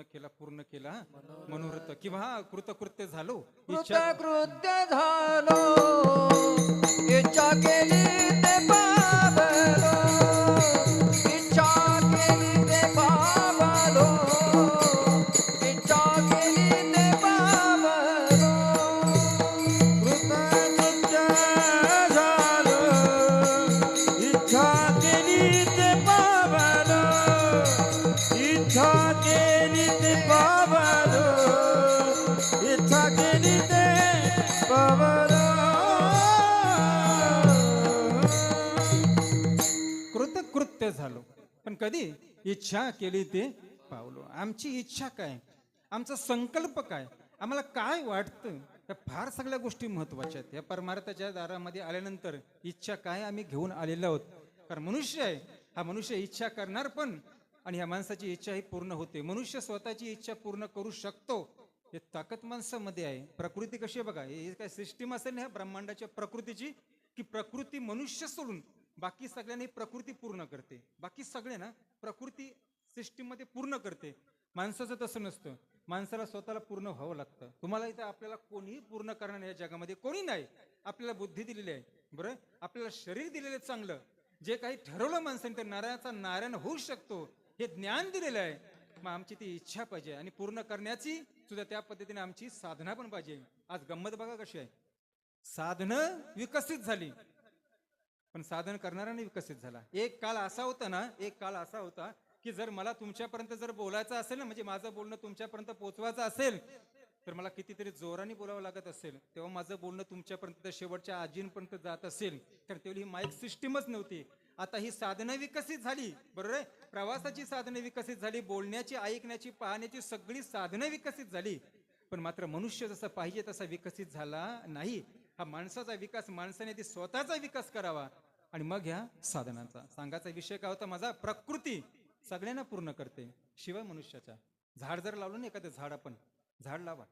पूर्ण केला पूर्ण केला मनोरथ किंवा कृतकृत्य झालो इच्छा कृतकृत्य झालो इच्छा केली ते पावलो कृतकृत्य झालो. पण कधी इच्छा केली ते पावलो. आमची इच्छा काय? आमचा संकल्प काय? आम्हाला काय वाटतं? या फार सगळ्या गोष्टी महत्त्वाच्या आहेत. या परमार्थाच्या दारामध्ये आल्यानंतर इच्छा काय आम्ही घेऊन आलेलो आहोत? कारण मनुष्य आहे. हा मनुष्य इच्छा करणार पण आणि ह्या माणसाची इच्छा ही पूर्ण होते. मनुष्य स्वतःची इच्छा पूर्ण करू शकतो. हे ताकद माणसामध्ये आहे. प्रकृती कशी आहे बघा हे काय सिस्टीम असेल ना ह्या ब्रह्मांडाच्या प्रकृतीची की प्रकृती मनुष्य सोडून बाकी सगळ्यांनी प्रकृती पूर्ण करते. बाकी सगळे ना प्रकृती सिस्टीममध्ये पूर्ण करते. माणसाचं तसं नसतं. माणसाला स्वतःला पूर्ण व्हावं लागतं. तुम्हाला इथं आपल्याला कोणीही पूर्ण करणार या जगामध्ये कोणी नाही. आपल्याला बुद्धी दिलेली आहे. बरं? आपल्याला शरीर दिलेलं आहे चांगलं. जे काही ठरवलं माणसाने तर नारायणाचा नारायण होऊ शकतो. हे ज्ञान दिलेलं आहे. मग आमची ती इच्छा पाहिजे आणि पूर्ण करण्याची सुद्धा त्या पद्धतीने आमची साधना पण पाहिजे. आज गंमत बघा कशी आहे. साधनं विकसित झाली. पण साधन करणारा विकसित झाला. एक काळ असा होता ना एक काळ असा होता की जर मला तुमच्यापर्यंत जर बोलायचं असेल ना म्हणजे माझं बोलणं तुमच्यापर्यंत पोहोचवायचं असेल तर मला कितीतरी जोराने बोलावं लागत असेल. तेव्हा माझं बोलणं तुमच्यापर्यंत शेवटच्या आजींपर्यंत जात असेल. तर तेवढी ही माईक सिस्टीमच नव्हती. आता ही साधनं विकसित झाली. बरोबर आहे? प्रवासाची साधनं विकसित झाली बोलण्याची ऐकण्याची पाहण्याची सगळी साधनं विकसित झाली. पण मात्र मनुष्य जसं पाहिजे तसा विकसित झाला नाही. हा माणसाचा विकास माणसाने ती स्वतःचा विकास करावा. आणि मग ह्या साधनांचा. सांगायचा विषय काय होता माझा? प्रकृती सगळ्यांना पूर्ण करते. शिवाय मनुष्याच्या. झाड जर लावलं ना एखादं झाड आपण झाड लावा.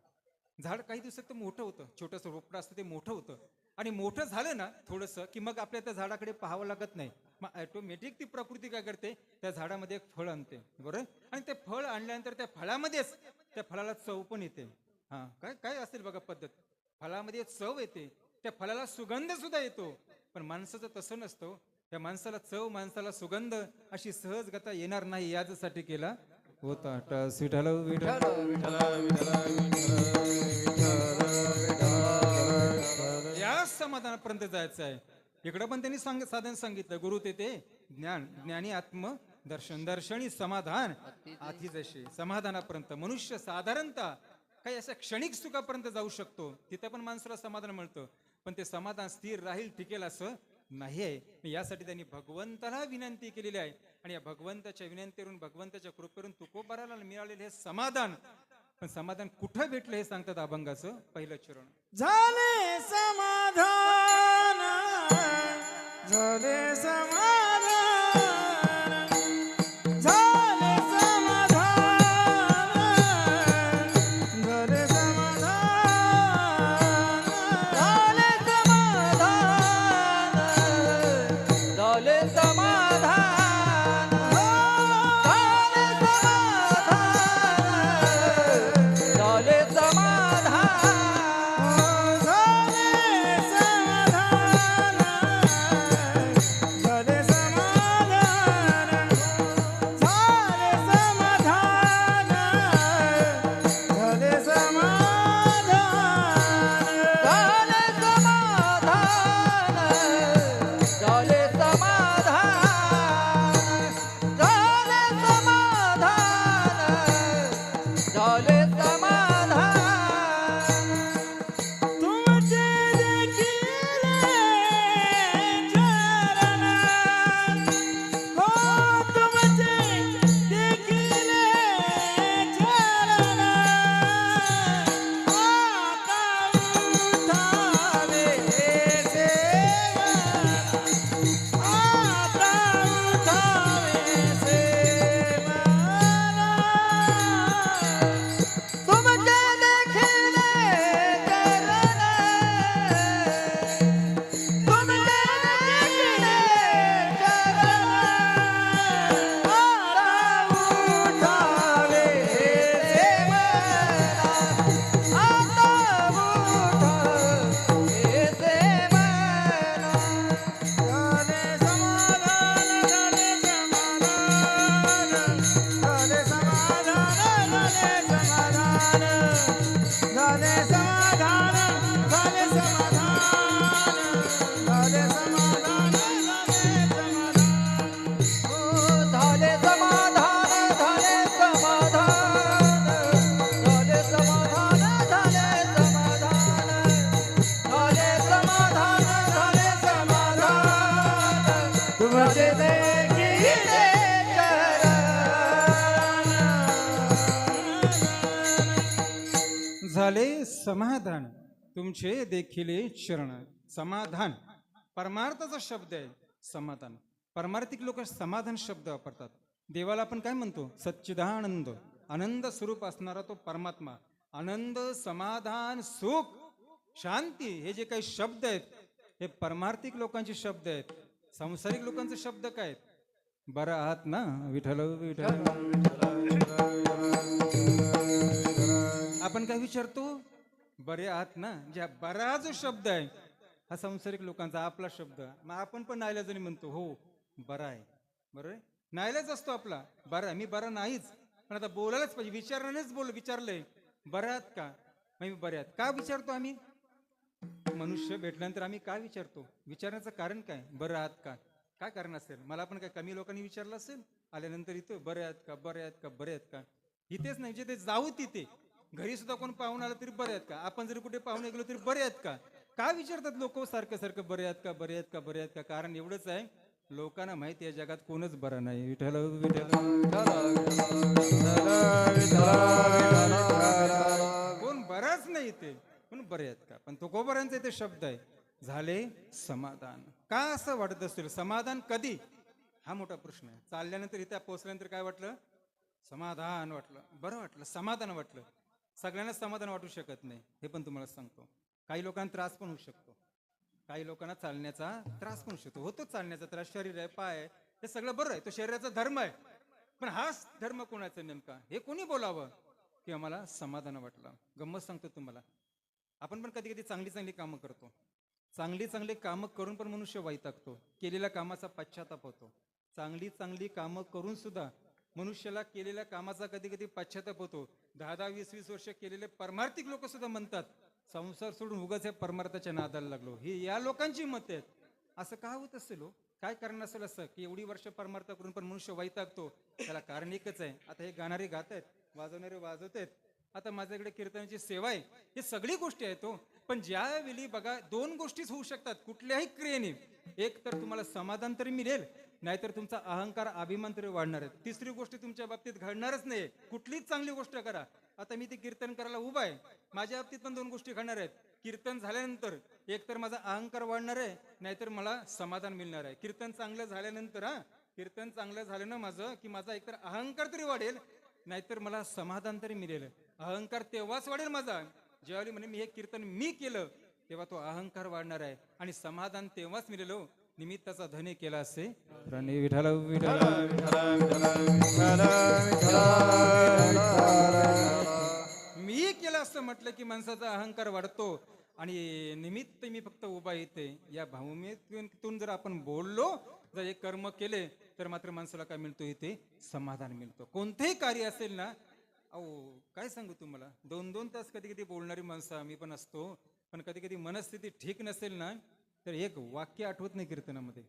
झाड काही दिवसात तर मोठं होतं. छोटंसं रोपडं असतं ते मोठं होतं. आणि मोठं झालं ना थोडंसं की मग आपल्या त्या झाडाकडे पाहावं लागत नाही. मग ऑटोमॅटिक ती प्रकृती काय करते? त्या झाडामध्ये एक फळ आणते बरोबर? आणि ते फळ आणल्यानंतर त्या फळामध्येच त्या फळाला चव पण येते. हा काय काय असेल बघा पद्धत? फळामध्ये चव येते. त्या फळाला सुगंध सुद्धा येतो. पण माणसाचं तसं नसतं. त्या माणसाला चव माणसाला सुगंध अशी सहज गता येणार नाही याचसाठी केला होता. टस विठ्ठल विठ्ठल या समाधानापर्यंत जायचं आहे. इकडं पण त्यांनी सांग साधन सांगितलं. गुरु ते ते ज्ञान ज्ञानी आत्म दर्शन दर्शनी समाधान. आधी जसे समाधानापर्यंत. मनुष्य साधारणतः काही अशा क्षणिक सुखापर्यंत जाऊ शकतो. तिथं पण माणसाला समाधान मिळतं. पण ते समाधान स्थिर राहील टिकेल असं नाही आहे. यासाठी त्यांनी भगवंताला विनंती केलेली आहे. आणि या भगवंताच्या विनंतीवरून भगवंताच्या कृपेवरून तुकोबाराला मिळालेले हे समाधान पण समाधान कुठं भेटलं हे सांगतात अभंगाचं? पहिलं चरण. झाले समाधान. Dans les समाधान. तुमचे देखील चरण समाधान. परमार्थाचा शब्द आहे समाधान. परमार्थिक लोक समाधान शब्द वापरतात. देवाला आपण काय म्हणतो? सच्चिदानंद. आनंद स्वरूप असणारा तो परमात्मा. आनंद समाधान सुख शांती हे जे काही शब्द आहेत हे परमार्थिक लोकांचे शब्द आहेत. संसारिक लोकांचे शब्द काय आहेत? बरं आहात ना? विठ्ठल विठल आपण काय विचारतो? बरे आहात ना? ज्या बरा जो शब्द आहे हा संसारिक लोकांचा आपला शब्द. मग आपण पण नाईलाजाने म्हणतो हो बरा आहे. बरोबर आहे? नाईलाज असतो आपला. बरा मी बरा नाहीच. पण आता बोलायलाच पाहिजे. विचारण्यानेच बोल विचारलंय. बरे आहात का? मग मी बरे आहात. का विचारतो आम्ही? मनुष्य भेटल्यानंतर आम्ही काय विचारतो? विचारण्याचं कारण काय? बरं आहात का? काय कारण असेल? मला पण काय कमी लोकांनी विचारलं असेल? आल्यानंतर इथं बरे आहेत का? बरे आहेत का? बरे आहेत का? इथेच नाही जिथे जाऊ तिथे. घरी सुद्धा कोण पाहून आलं तरी बरे आहेत का? आपण जरी कुठे पाहून गेलो तरी बरे आहेत का? का विचारतात लोक सारखं सारखं बरे आहेत का बरे आहेत का बरे आहेत का? कारण एवढंच आहे लोकांना माहिती आहे जगात कोणच बरं नाही. विठ्ठल विठ्ठल. कोण बराच नाही ते पण बरे आहेत का? पण तुकोबरांचे इथे शब्द आहे झाले समाधान. का असं वाटत असेल समाधान कधी? हा मोठा प्रश्न आहे. चालल्यानंतर इथे पोहोचल्यानंतर काय वाटलं? समाधान वाटलं. बरं वाटलं समाधान वाटलं. सगळ्यांना समाधान वाटू शकत नाही हे पण तुम्हाला सांगतो. काही लोकांना त्रास पण होऊ शकतो. काही लोकांना चालण्याचा त्रास पण होऊ शकतो. होतो चालण्याचा त्रास शरीर आहे पाय आहे हे सगळं बरं आहे. तो शरीराचा धर्म आहे. पण हाच धर्म कोणाचा नेमका? हे कोणी बोलावं की आम्हाला समाधान वाटलं? गंमत सांगतो तुम्हाला. आपण पण कधी कधी चांगली चांगली कामं करतो. चांगली चांगली कामं करून पण मनुष्य वैतागतो. केलेल्या कामाचा पश्चाताप होतो. चांगली चांगली कामं करून सुद्धा मनुष्याला केलेल्या कामाचा कधी कधी पश्चाताप होतो. दहा दहा वीस वीस वर्ष केलेले परमार्थिक लोक सुद्धा म्हणतात संसार सोडून उगाच या परमार्थाच्या नादाला लागलो. ही या लोकांची मत आहेत. असं का होत असेल हो? काय कारण असेल असं? की एवढी वर्ष परमार्थ करून पण मनुष्य वैतागतो. त्याला कारण एकच आहे. आता हे गाणारे गात आहेत वाजवणारे वाजवत आहेत. आता माझ्याकडे कीर्तनाची सेवा आहे. हे सगळी गोष्टी आहेत हो. पण ज्यावेळी बघा दोन गोष्टीच होऊ शकतात कुठल्याही क्रियेने. एक तर तुम्हाला समाधान तरी मिळेल. नाहीतर तुमचा अहंकार अभिमान तरी वाढणार आहे. तिसरी गोष्ट तुमच्या बाबतीत घडणारच नाही. कुठलीच चांगली गोष्ट करा. आता मी ते कीर्तन करायला उभा आहे. माझ्या बाबतीत पण दोन गोष्टी घडणार आहेत. कीर्तन झाल्यानंतर एक तर माझा अहंकार वाढणार आहे नाहीतर मला समाधान मिळणार आहे. कीर्तन चांगलं झाल्यानंतर हा कीर्तन चांगलं झालं ना माझं की माझा एकतर अहंकार तरी वाढेल नाहीतर मला समाधान तरी मिळेल. अहंकार तेव्हाच वाढेल माझा. ज्यावेळी म्हणे मी हे कीर्तन मी केलं तेव्हा तो अहंकार वाढणार आहे. आणि समाधान तेव्हाच मिळेल हो. निमित्ताचा धने केला असे. प्रणय विठाल विठाल मी केलं असं म्हटलं की माणसाचा अहंकार वाढतो आणि निमित्त मी फक्त उभा येते या भूमीतून जर आपण बोललो जर हे कर्म केले तर मात्र माणसाला काय मिळतो इथे? समाधान मिळतो. कोणतेही कार्य असेल ना अहो काय सांगू तुम्हाला? दोन दोन तास कधी कधी बोलणारी माणसं आम्ही पण असतो. पण कधी कधी मनस्थिती ठीक नसेल ना तर एक वाक्य आठवत नाही कीर्तनामध्ये.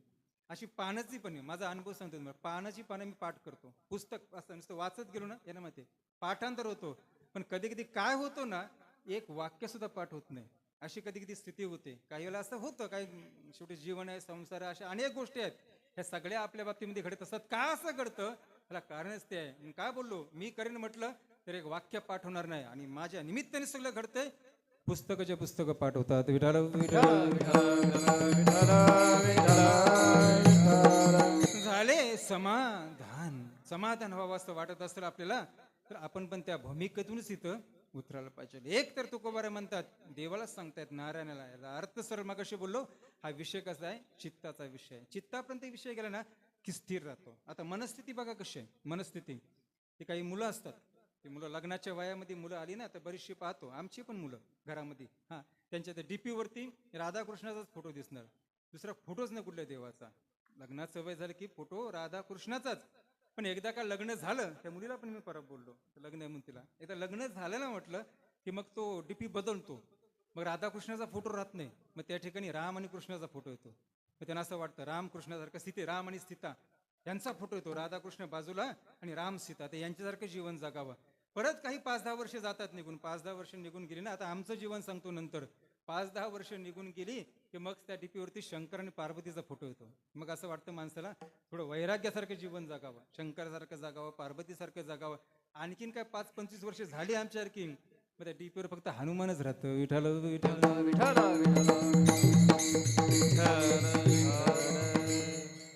अशी पानाची पण आहे. माझा अनुभव सांगतो तुम्हाला. पानाची पानं मी पाठ करतो. पुस्तक असं नुसतं वाचत गेलो ना याला माहिती पाठांतर होतो. पण कधी कधी काय होतो ना एक वाक्य सुद्धा पाठ होत नाही. अशी कधी कधी स्थिती होते. काही वेळेला असं होतं काही शेवटी जीवन आहे संसार आहे अशा अनेक गोष्टी आहेत. ह्या सगळ्या आपल्या बाबतीमध्ये घडत असतात. का असं घडतं? त्याला कारणच ते आहे. मी काय बोललो? मी करेन म्हटलं तर एक वाक्य पाठ होणार नाही. आणि माझ्या निमित्ताने सगळं घडतंय. पुस्तकाचे पुस्तकं पाठवतात होतात. विठाल झाले समाधान. समाधान व्हावं असं वाटत असेल आपल्याला तर आपण पण त्या भूमिकेतूनच इथं उतरायला पाहिजे. एक तर तुकोबारे म्हणतात देवालाच सांगतायत नारायणाला याला अर्थ सर मग बोललो हा विषय कसा आहे? चित्ताचा विषय आहे. चित्तापर्यंत विषय गेला ना की स्थिर राहतो. आता मनस्थिती बघा कशी आहे. मनस्थिती. ते काही मुलं असतात. ती मुलं लग्नाच्या वयामध्ये मुलं आली ना तर बरीचशी पाहतो. आमची पण मुलं घरामध्ये. हा त्यांच्या त्या डीपीवरती राधाकृष्णाचाच फोटो दिसणार. दुसरा फोटोच नाही कुठल्या देवाचा. लग्नाचं वय झालं की फोटो राधाकृष्णाचाच. पण एकदा का लग्न झालं त्या मुलीला पण मी परत बोललो. लग्न आहे म्हणून तिला. एकदा लग्न झालं ना म्हटलं की मग तो डीपी बदलतो. मग राधाकृष्णाचा फोटो राहत नाही. मग त्या ठिकाणी राम आणि कृष्णाचा फोटो येतो. मग त्यांना असं वाटतं राम कृष्णासारखं सीते राम आणि सीता यांचा फोटो येतो. राधाकृष्ण बाजूला आणि राम सीता. ते यांच्यासारखं जीवन जगावं. परत काही पाच दहा वर्ष जातात निघून. पाच दहा वर्ष निघून गेली ना आता आमचं जीवन सांगतो नंतर. पाच दहा वर्ष निघून गेली की मग त्या डीपीवरती शंकर आणि पार्वतीचा फोटो येतो. मग असं वाटतं माणसाला थोडं वैराग्यासारखं जीवन जगावं. शंकरसारखं जगावं पार्वतीसारखं जगावं. आणखीन काय पाच पंचवीस वर्ष झाली आमच्या आणखी मग त्या डीपीवर फक्त हनुमानच राहतं. विठाल विठाल विठाल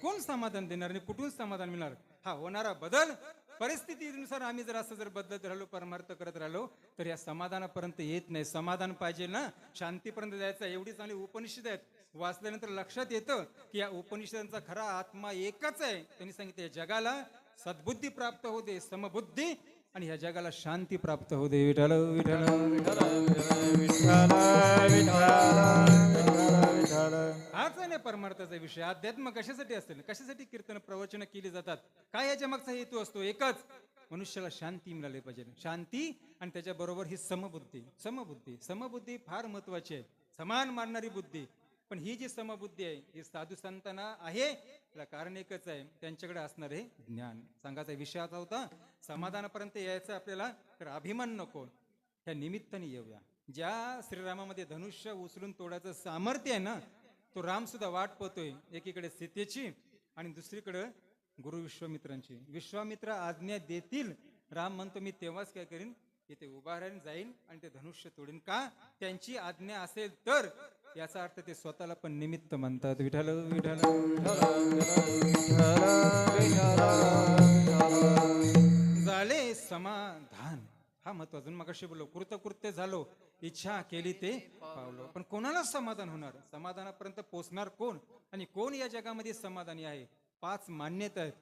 कोण समाधान देणार आणि कुठून समाधान मिळणार? हा होणारा बदल परिस्थितीनुसार आम्ही जर असं जर बदलत राहिलो परमार्थ करत राहिलो तर या समाधानापर्यंत येत नाही. समाधान पाहिजे ना? शांतीपर्यंत जायचं एवढी चांगली उपनिषद आहेत. वाचल्यानंतर लक्षात येतं की या उपनिषदांचा खरा आत्मा एकच आहे. त्यांनी सांगितलं या जगाला सद्बुद्धी प्राप्त होऊ दे समबुद्धी आणि ह्या जगाला शांती प्राप्त होऊ दे. विठाल विठाल हाच आहे ना परमार्थाचा विषय. अध्यात्म कशासाठी असेल कशासाठी कीर्तन प्रवचन केली जातात? काय याच्या मागचा हेतू असतो? एकच मनुष्याला शांती मिळाली पाहिजे. शांती आणि त्याच्या बरोबर ही समबुद्धी. समबुद्धी. समबुद्धी फार महत्वाची आहे. समान मानणारी बुद्धी. पण ही जी समबुद्धी आहे ही साधू संतांना आहे. त्याला कारण एकच आहे. त्यांच्याकडे असणार आहे ज्ञान. सांगायचा विषय असा होता. समाधानापर्यंत यायचं आपल्याला तर अभिमान नको. ह्या निमित्ताने येऊया. ज्या श्रीरामामध्ये धनुष्य उचलून तोडायचं सामर्थ्य आहे ना तो राम सुद्धा वाट पाहतोय एकीकडे सीतेची आणि दुसरीकडे गुरु विश्वामित्रांची विश्वामित्र आज्ञा देतील राम म्हणतो मी तेव्हाच काय करीन इथे उभा राहीन जाईन आणि ते धनुष्य तोडीन का त्यांची आज्ञा असेल तर याचा अर्थ ते स्वतःला पण निमित्त म्हणतात विठाल विठाल झाले समाधान हा महत्त्वाचा मग कशी बोललो कृतकृत्य झालो इच्छा केली ते पावलो. पण कोणाला समाधान होणार? समाधानापर्यंत पोचणार कोण? आणि कोण या जगामध्ये समाधानी आहे? पाच मान्यता आहेत.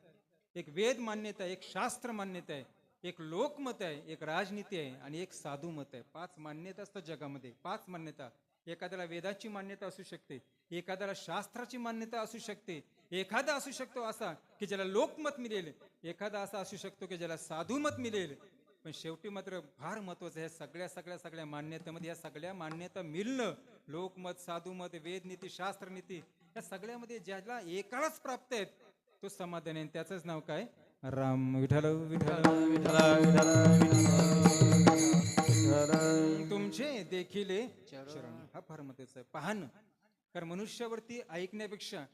एक वेद मान्यता आहे एक शास्त्र मान्यता आहे एक लोकमत आहे एक राजनीती आहे आणि एक साधू मत आहे. पाच मान्यता असतात जगामध्ये. पाच मान्यता. एखाद्याला वेदाची मान्यता असू शकते. एखाद्याला शास्त्राची मान्यता असू शकते. एखादा असू शकतो असा की ज्याला लोकमत मिळेल. एखादा असा असू शकतो की ज्याला साधू मत मिळेल. पण शेवटी मात्र फार महत्वाचं आहे सगळ्या सगळ्या सगळ्या मान्यतेमध्ये या सगळ्या मान्यता मिळणं लोकमत साधूमत वेदनीती शास्त्रनीती या सगळ्यामध्ये ज्याला एकालाच प्राप्त आहेत तो समाधान आहे. त्याचंच नाव काय? राम विठाल विठाल तुमचे देखील शरण हा फार महत्त्वाचा आहे. पाहणं. कारण मनुष्यावरती ऐकण्यापेक्षा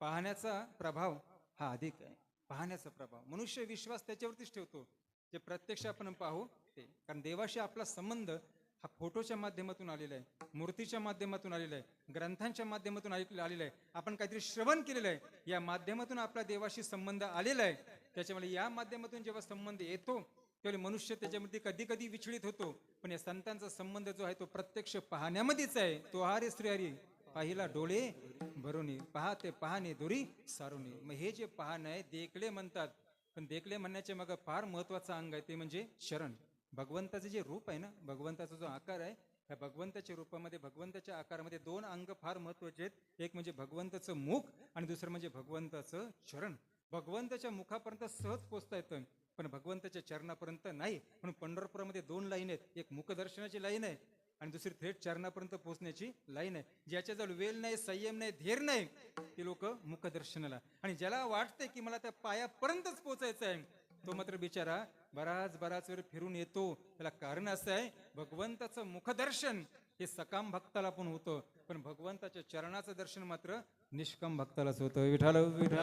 पाहण्याचा प्रभाव हा अधिक आहे. पाहण्याचा प्रभाव. मनुष्य विश्वास त्याच्यावरतीच ठेवतो. जे प्रत्यक्ष आपण पाहू ते. कारण देवाशी आपला संबंध हा फोटोच्या माध्यमातून आलेला आहे मूर्तीच्या माध्यमातून आलेला आहे ग्रंथांच्या माध्यमातून आलेला आहे. आपण काहीतरी श्रवण केलेलं आहे या माध्यमातून आपला देवाशी संबंध आलेला आहे. त्याच्यामुळे या माध्यमातून जेव्हा संबंध येतो त्यावेळी मनुष्य त्याच्यामध्ये कधी कधी विचलित होतो. पण या संतांचा संबंध जो आहे तो प्रत्यक्ष पाहण्यामध्येच आहे. तो हरे. श्रीहरी पाहिला डोळे भरूने पहा ते पाहणे दुरी सारुनी. मग हे जे पाहणं आहे देखले म्हणतात. पण देखले म्हणण्याचे मग फार महत्वाचं अंग आहे ते म्हणजे शरण. भगवंताचे जे रूप आहे ना भगवंताचा जो आकार आहे त्या भगवंताच्या रूपामध्ये भगवंताच्या आकारामध्ये दोन अंग फार महत्त्वाचे आहेत. एक म्हणजे भगवंताचं मुख आणि दुसरं म्हणजे भगवंताचं चरण भगवंताच्या मुखापर्यंत सहज पोचता येतं पण भगवंताच्या चरणापर्यंत नाही. म्हणून पंढरपुरामध्ये दोन लाईन आहेत. एक मुखदर्शनाची लाईन आहे आणि दुसरी थेट चरणापर्यंत पोहोचण्याची लाईन आहे. ज्याच्याजवळ वेल नाही संयम नाही धीर नाही ते लोक मुखदर्शनाला. आणि ज्याला वाटतंय की मला त्या पायापर्यंतच पोहोचायचं आहे तो मात्र बिचारा बराच बराच वेळ फिरून येतो. त्याला कारण असं आहे भगवंताचं मुखदर्शन हे सकाम भक्ताला पण होतं. पण भगवंताच्या चरणाचं दर्शन मात्र निष्काम भक्तालाच होतं विठाल विठाल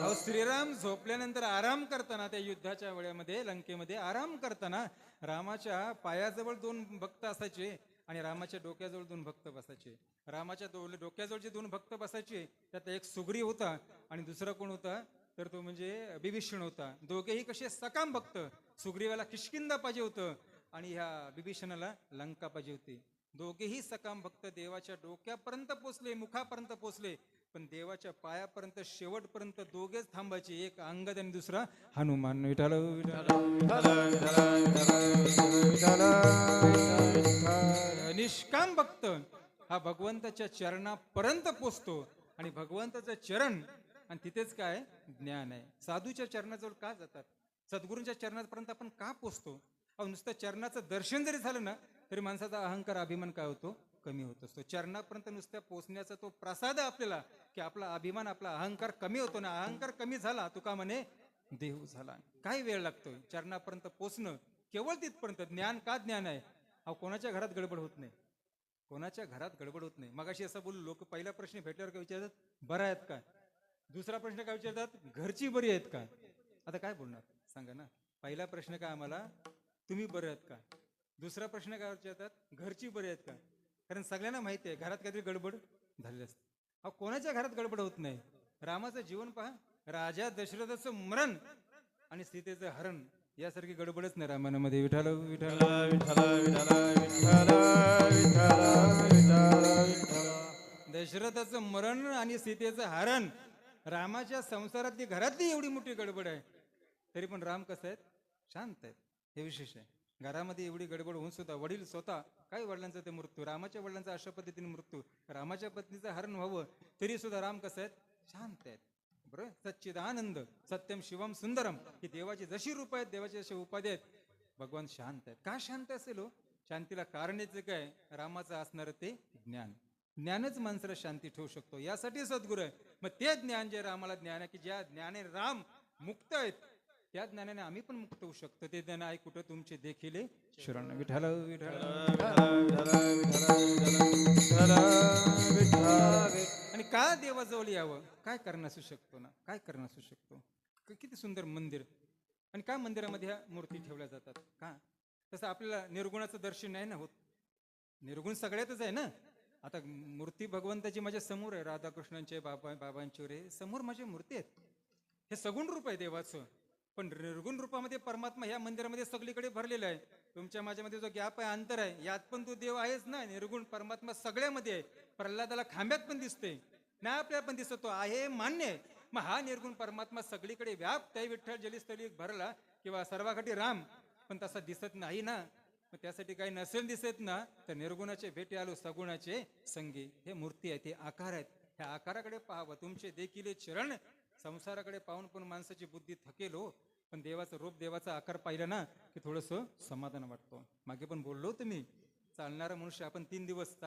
अहो श्रीराम झोपल्यानंतर आराम करताना त्या युद्धाच्या वेळेमध्ये लंकेमध्ये आराम करताना रामाच्या पायाजवळ दोन भक्त असायचे आणि रामाच्या डोक्याजवळ दोन भक्त बसायचे. रामाच्या डोक्याजवळ जे दोन भक्त बसायचे त्यात एक सुग्री होता आणि दुसरा कोण होता? तर तो म्हणजे बिभीषण होता. दोघेही कसे सकाम भक्त. सुग्रीवाला किशकिंदा पाहिजे होतं. आणि ह्या बिभीषणाला लंका पाहिजे होती दोघेही सकाम भक्त देवाच्या डोक्यापर्यंत पोचले मुखापर्यंत पोचले पण देवाच्या पायापर्यंत शेवटपर्यंत दोघेच थांबायचे. एक अंगद आणि दुसरा हनुमान. विठाल निष्काम भक्त. हा भगवंताच्या चरणापर्यंत पोचतो. आणि भगवंताचं चरण आणि तिथेच काय? ज्ञान आहे. साधूच्या चरणाजवळ का जातात? सद्गुरूंच्या चरणापर्यंत आपण का पोचतो? अहो नुसतं चरणाचं दर्शन जरी झालं ना तरी माणसाचा अहंकार अभिमान काय होतो? कमी होत. असतो चरणापर्यंत नुसत्या पोचण्याचा तो प्रसाद आहे आपल्याला की आपला अभिमान आपला अहंकार कमी होतो. ना अहंकार कमी झाला तुका म्हणे देव झाला. काय वेळ लागतोय. चरणापर्यंत पोचणं केवळ तिथपर्यंत. ज्ञान का ज्ञान आहे? अहो कोणाच्या घरात गडबड होत नाही? कोणाच्या घरात गडबड होत नाही? मगाशी असं बोलू लोक पहिला प्रश्न भेटल्यावर काय विचारतात? बरं आहेत का? दुसरा प्रश्न काय विचारतात? घरची बरी आहेत का? आता काय बोलणार? सांगा ना. पहिला प्रश्न काय आम्हाला? तुम्ही बरे आहात का? दुसरा प्रश्न काय विचारतात? घरची बरे आहेत का? कारण सगळ्यांना माहिती आहे घरात काहीतरी गडबड झालेली असते. अहो कोणाच्या घरात गडबड होत नाही? रामाचं जीवन पहा. राजा दशरथाचं मरण आणि सीतेचं हरण यासारखी गडबडच नाही रामायणामध्ये विठाल विठाल दशरथाचं मरण आणि सीतेचं हरण रामाच्या संसारातली घरातली एवढी मोठी गडबड आहे. तरी पण राम कसं आहेत? शांत आहेत. हे विशेष आहे. घरामध्ये एवढी गडबड होऊन सुद्धा वडील स्वतः काय वडिलांचा ते मृत्यू? रामाच्या वडिलांचा अशा पद्धतीने मृत्यू. रामाच्या पत्नीचं हरण व्हावं तरी सुद्धा राम कसं आहेत? शांत आहेत. बरोबर सच्चिदानंद सत्यम शिवम सुंदरम ही देवाची जशी रूप आहेत देवाची जशी उपाधी आहेत. भगवान शांत आहेत. का शांत असेल हो? शांतीला कारणाचं काय? रामाचं असणार ते ज्ञान. ज्ञानच माणसाला शांती ठेवू शकतो. यासाठी सद्गुरू आहे. मग ते ज्ञान जे रामाला ज्ञान आहे की ज्या ज्ञाने राम मुक्त आहेत त्या ज्ञानाने आम्ही पण मुक्त होऊ शकतो. ते ज्ञान आहे कुठं तुमचे देखील. शरण विठाल विठाल आणि का देवाजवळ यावं? काय कारण असू शकतो ना? काय कारण असू शकतो? किती सुंदर मंदिर. आणि का मंदिरामध्ये ह्या मूर्ती ठेवल्या जातात? का? तसं आपल्याला निर्गुणाचं दर्शन नाही ना होत. निर्गुण सगळ्यातच आहे ना? आता मूर्ती भगवंताची माझ्यासमोर आहे. राधाकृष्णांचे बाबा बाबांची वगैरे समोर माझी मूर्ती आहेत. हे सगुण रूप आहे देवाचं. पण निर्गुण रूपामध्ये परमात्मा ह्या मंदिरामध्ये सगळीकडे भरलेला आहे. तुमच्या माझ्यामध्ये जो गॅप आहे अंतर आहे यात पण तो देव आहेच ना. निर्गुण परमात्मा सगळ्यामध्ये आहे. प्रल्हादाला खांब्यात पण दिसते ना आपल्याला पण दिसतो आहे मान्य आहे. मग हा निर्गुण परमात्मा सगळीकडे व्याप त्या विठ्ठल जलीस्थळी भरला किंवा सर्वाकाठी राम पण तसा दिसत नाही ना. मग त्यासाठी काही नसेल दिसत ना तर निर्गुणाचे भेटे आलो सगुणाचे संगी. हे मूर्ती आहे ते आकार आहेत. ह्या आकाराकडे पाहावं. तुमचे देखील चरण संसाराकडे पाहून पण माणसाची बुद्धी थकेल हो. पण देवाचं रूप देवाचा आकार पाहिला ना की थोडंसं समाधान वाटतो. मागे पण बोललो तुम्ही चालणारा मनुष्य आपण तीन दिवस